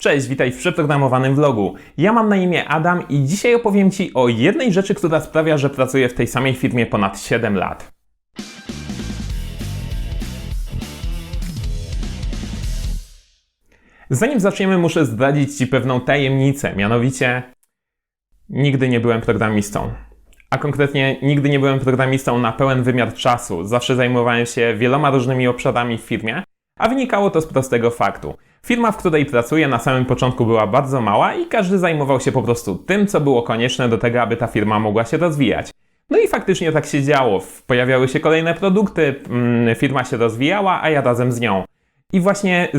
Cześć, witaj w przeprogramowanym vlogu. Ja mam na imię Adam i dzisiaj opowiem Ci o jednej rzeczy, która sprawia, że pracuję w tej samej firmie ponad 7 lat. Zanim zaczniemy, muszę zdradzić Ci pewną tajemnicę, mianowicie nigdy nie byłem programistą. A konkretnie nigdy nie byłem programistą na pełen wymiar czasu. Zawsze zajmowałem się wieloma różnymi obszarami w firmie, a wynikało to z prostego faktu. Firma, w której pracuję na samym początku była bardzo mała i każdy zajmował się po prostu tym, co było konieczne do tego, aby ta firma mogła się rozwijać. No i faktycznie tak się działo. Pojawiały się kolejne produkty, mm, firma się rozwijała, a ja razem z nią. I właśnie y,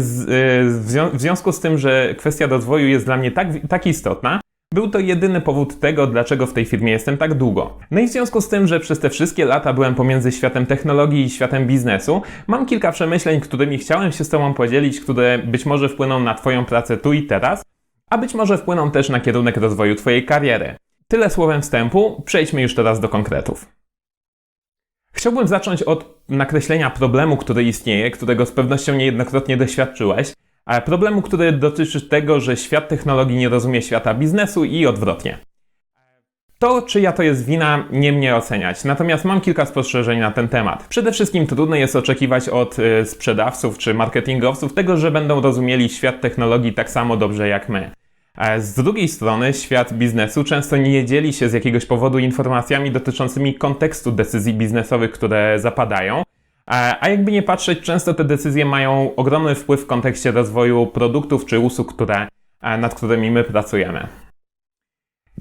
w związku z tym, że kwestia rozwoju jest dla mnie tak, tak istotna, był to jedyny powód tego, dlaczego w tej firmie jestem tak długo. No i w związku z tym, że przez te wszystkie lata byłem pomiędzy światem technologii i światem biznesu, mam kilka przemyśleń, którymi chciałem się z Tobą podzielić, które być może wpłyną na Twoją pracę tu i teraz, a być może wpłyną też na kierunek rozwoju Twojej kariery. Tyle słowem wstępu, przejdźmy już teraz do konkretów. Chciałbym zacząć od nakreślenia problemu, który istnieje, którego z pewnością niejednokrotnie doświadczyłeś, problemu, który dotyczy tego, że świat technologii nie rozumie świata biznesu i odwrotnie. To, czyja to jest wina, nie mnie oceniać. Natomiast mam kilka spostrzeżeń na ten temat. Przede wszystkim trudno jest oczekiwać od y, sprzedawców czy marketingowców tego, że będą rozumieli świat technologii tak samo dobrze jak my. Z drugiej strony, świat biznesu często nie dzieli się z jakiegoś powodu informacjami dotyczącymi kontekstu decyzji biznesowych, które zapadają. A jakby nie patrzeć, często te decyzje mają ogromny wpływ w kontekście rozwoju produktów czy usług, które, nad którymi my pracujemy.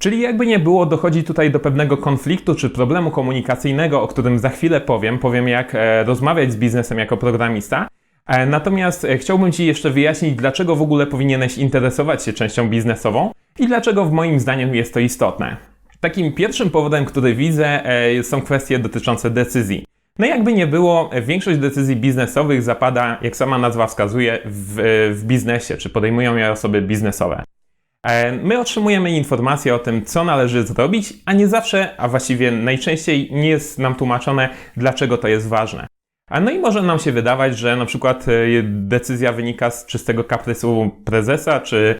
Czyli jakby nie było, dochodzi tutaj do pewnego konfliktu czy problemu komunikacyjnego, o którym za chwilę powiem. Powiem, jak e, rozmawiać z biznesem jako programista. E, natomiast e, chciałbym Ci jeszcze wyjaśnić, dlaczego w ogóle powinieneś interesować się częścią biznesową i dlaczego w moim zdaniem jest to istotne. Takim pierwszym powodem, który widzę, są kwestie dotyczące decyzji. No jakby nie było, większość decyzji biznesowych zapada, jak sama nazwa wskazuje, w, w biznesie, czy podejmują je osoby biznesowe. E, my otrzymujemy informacje o tym, co należy zrobić, a nie zawsze, a właściwie najczęściej nie jest nam tłumaczone, dlaczego to jest ważne. No i może nam się wydawać, że na przykład e, decyzja wynika z czystego kaprysu prezesa, czy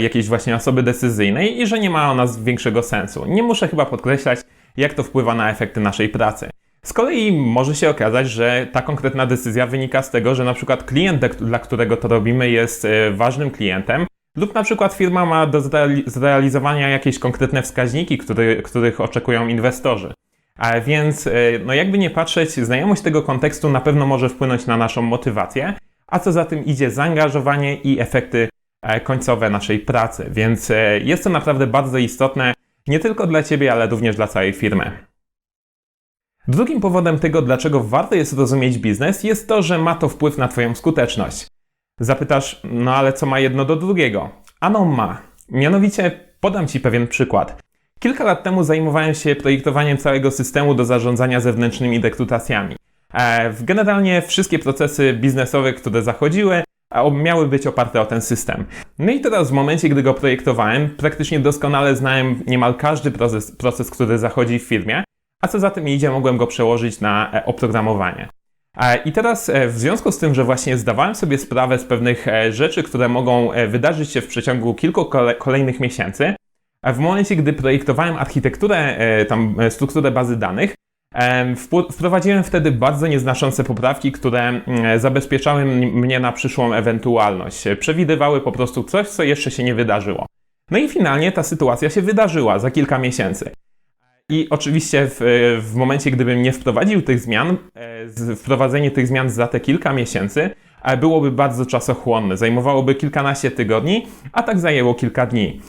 jakiejś właśnie osoby decyzyjnej i że nie ma ona większego sensu. Nie muszę chyba podkreślać, jak to wpływa na efekty naszej pracy. Z kolei może się okazać, że ta konkretna decyzja wynika z tego, że na przykład klient, dla którego to robimy, jest e, ważnym klientem, lub na przykład firma ma do zrealizowania jakieś konkretne wskaźniki, który, których oczekują inwestorzy. A więc, e, no jakby nie patrzeć, znajomość tego kontekstu na pewno może wpłynąć na naszą motywację, a co za tym idzie zaangażowanie i efekty e, końcowe naszej pracy. Więc jest to naprawdę bardzo istotne nie tylko dla Ciebie, ale również dla całej firmy. Drugim powodem tego, dlaczego warto jest rozumieć biznes, jest to, że ma to wpływ na Twoją skuteczność. Zapytasz, no ale co ma jedno do drugiego? Ano ma. Mianowicie podam Ci pewien przykład. Kilka lat temu zajmowałem się projektowaniem całego systemu do zarządzania zewnętrznymi dekrutacjami. E, generalnie wszystkie procesy biznesowe, które zachodziły, miały być oparte o ten system. No i teraz w momencie, gdy go projektowałem, praktycznie doskonale znałem niemal każdy proces, proces który zachodzi w firmie a co za tym idzie, mogłem go przełożyć na e, oprogramowanie. E, I teraz e, w związku z tym, że właśnie zdawałem sobie sprawę z pewnych rzeczy, które mogą wydarzyć się w przeciągu kilku kolejnych miesięcy, w momencie, gdy projektowałem architekturę, tam strukturę bazy danych, wprowadziłem wtedy bardzo nieznaczące poprawki, które zabezpieczały mnie na przyszłą ewentualność. Przewidywały po prostu coś, co jeszcze się nie wydarzyło. No i finalnie ta sytuacja się wydarzyła za kilka miesięcy. I oczywiście w, w momencie, gdybym nie wprowadził tych zmian, e, wprowadzenie tych zmian za te kilka miesięcy e, byłoby bardzo czasochłonne. Zajmowałoby kilkanaście tygodni, a tak zajęło kilka dni.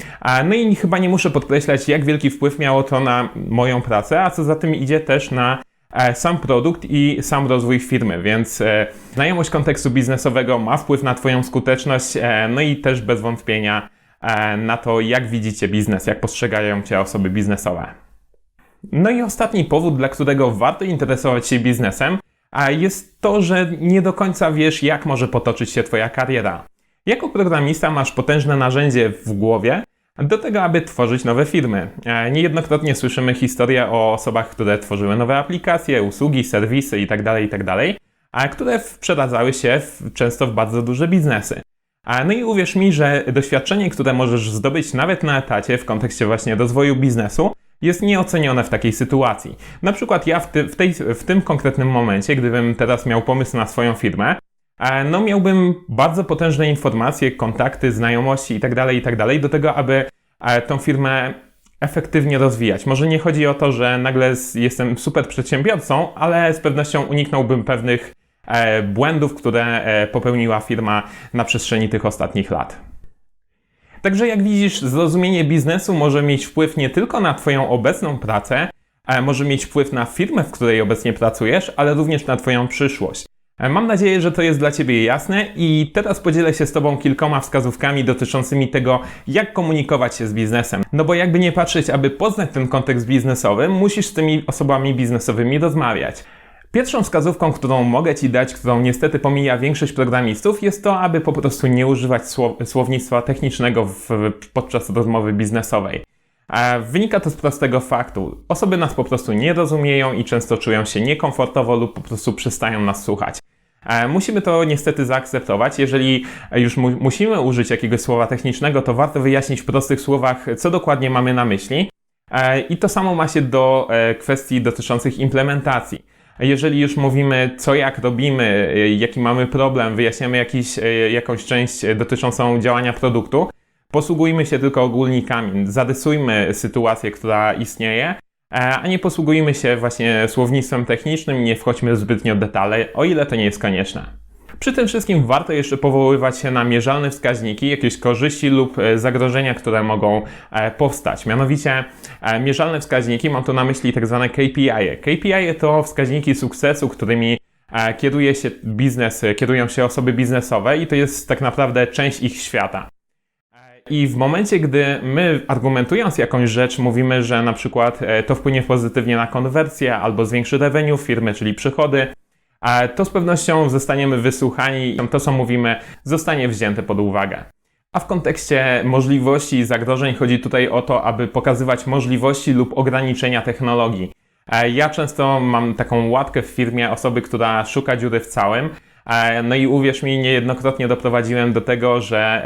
No i chyba nie muszę podkreślać, jak wielki wpływ miało to na moją pracę, a co za tym idzie też na e, sam produkt i sam rozwój firmy, więc znajomość kontekstu biznesowego ma wpływ na Twoją skuteczność, no i też bez wątpienia na to, jak widzicie biznes, jak postrzegają Cię osoby biznesowe. No i ostatni powód, dla którego warto interesować się biznesem, a jest to, że nie do końca wiesz, jak może potoczyć się Twoja kariera. Jako programista masz potężne narzędzie w głowie do tego, aby tworzyć nowe firmy. E, niejednokrotnie słyszymy historie o osobach, które tworzyły nowe aplikacje, usługi, serwisy itd., tak itd., tak a które przeradzały się w, często w bardzo duże biznesy. No i uwierz mi, że doświadczenie, które możesz zdobyć nawet na etacie w kontekście właśnie rozwoju biznesu, jest nieocenione w takiej sytuacji. Na przykład ja w, ty, w, tej, w tym konkretnym momencie, gdybym teraz miał pomysł na swoją firmę, e, no miałbym bardzo potężne informacje, kontakty, znajomości itd., itd. do tego, aby e, tą firmę efektywnie rozwijać. Może nie chodzi o to, że nagle jestem super przedsiębiorcą, ale z pewnością uniknąłbym pewnych e, błędów, które popełniła firma na przestrzeni tych ostatnich lat. Także jak widzisz, zrozumienie biznesu może mieć wpływ nie tylko na Twoją obecną pracę, ale może mieć wpływ na firmę, w której obecnie pracujesz, ale również na Twoją przyszłość. E, Mam nadzieję, że to jest dla Ciebie jasne i teraz podzielę się z Tobą kilkoma wskazówkami dotyczącymi tego, jak komunikować się z biznesem. No bo jakby nie patrzeć, aby poznać ten kontekst biznesowy, musisz z tymi osobami biznesowymi rozmawiać. Pierwszą wskazówką, którą mogę Ci dać, którą niestety pomija większość programistów, jest to, aby po prostu nie używać słow- słownictwa technicznego w, podczas rozmowy biznesowej. Wynika to z prostego faktu. Osoby nas po prostu nie rozumieją i często czują się niekomfortowo lub po prostu przestają nas słuchać. Musimy to niestety zaakceptować. Jeżeli już mu- musimy użyć jakiegoś słowa technicznego, to warto wyjaśnić w prostych słowach, co dokładnie mamy na myśli. E, I to samo ma się do e, kwestii dotyczących implementacji. Jeżeli już mówimy, co jak robimy, e, jaki mamy problem, wyjaśniamy jakiś, e, jakąś część e, dotyczącą działania produktu, posługujmy się tylko ogólnikami, zarysujmy sytuację, która istnieje, e, a nie posługujmy się właśnie słownictwem technicznym, nie wchodźmy w zbytnio detale, o ile to nie jest konieczne. Przy tym wszystkim warto jeszcze powoływać się na mierzalne wskaźniki, jakieś korzyści lub e, zagrożenia, które mogą e, powstać. Mianowicie e, mierzalne wskaźniki, mam tu na myśli tak zwane KPI. -e. KPI to wskaźniki sukcesu, którymi e, kieruje się biznes, e, kierują się osoby biznesowe i to jest tak naprawdę część ich świata. I w momencie, gdy my argumentując jakąś rzecz, mówimy, że na przykład e, to wpłynie pozytywnie na konwersję albo zwiększy revenue firmy, czyli przychody, e, to z pewnością zostaniemy wysłuchani i to, co mówimy, zostanie wzięte pod uwagę. A w kontekście możliwości i zagrożeń chodzi tutaj o to, aby pokazywać możliwości lub ograniczenia technologii. E, Ja często mam taką łatkę w firmie osoby, która szuka dziury w całym. E, No i uwierz mi, niejednokrotnie doprowadziłem do tego, że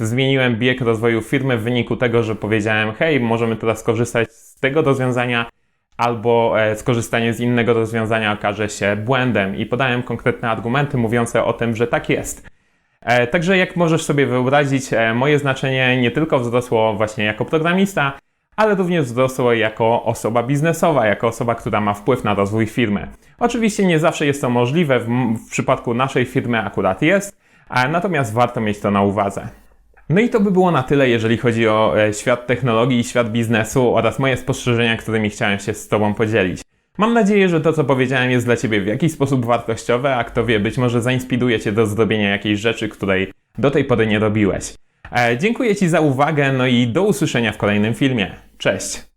e, zmieniłem bieg rozwoju firmy w wyniku tego, że powiedziałem: Hej, możemy teraz skorzystać z tego rozwiązania, albo e, skorzystanie z innego rozwiązania okaże się błędem. I podałem konkretne argumenty mówiące o tym, że tak jest. E, Także jak możesz sobie wyobrazić, e, moje znaczenie nie tylko wzrosło właśnie jako programista, ale również wzrosło jako osoba biznesowa, jako osoba, która ma wpływ na rozwój firmy. Oczywiście nie zawsze jest to możliwe, w, w przypadku naszej firmy akurat jest, natomiast warto mieć to na uwadze. No i to by było na tyle, jeżeli chodzi o e, świat technologii i świat biznesu oraz moje spostrzeżenia, którymi chciałem się z Tobą podzielić. Mam nadzieję, że to, co powiedziałem, jest dla Ciebie w jakiś sposób wartościowe, a kto wie, być może zainspiruje Cię do zrobienia jakiejś rzeczy, której do tej pory nie robiłeś. E, dziękuję Ci za uwagę, no i do usłyszenia w kolejnym filmie. Cześć!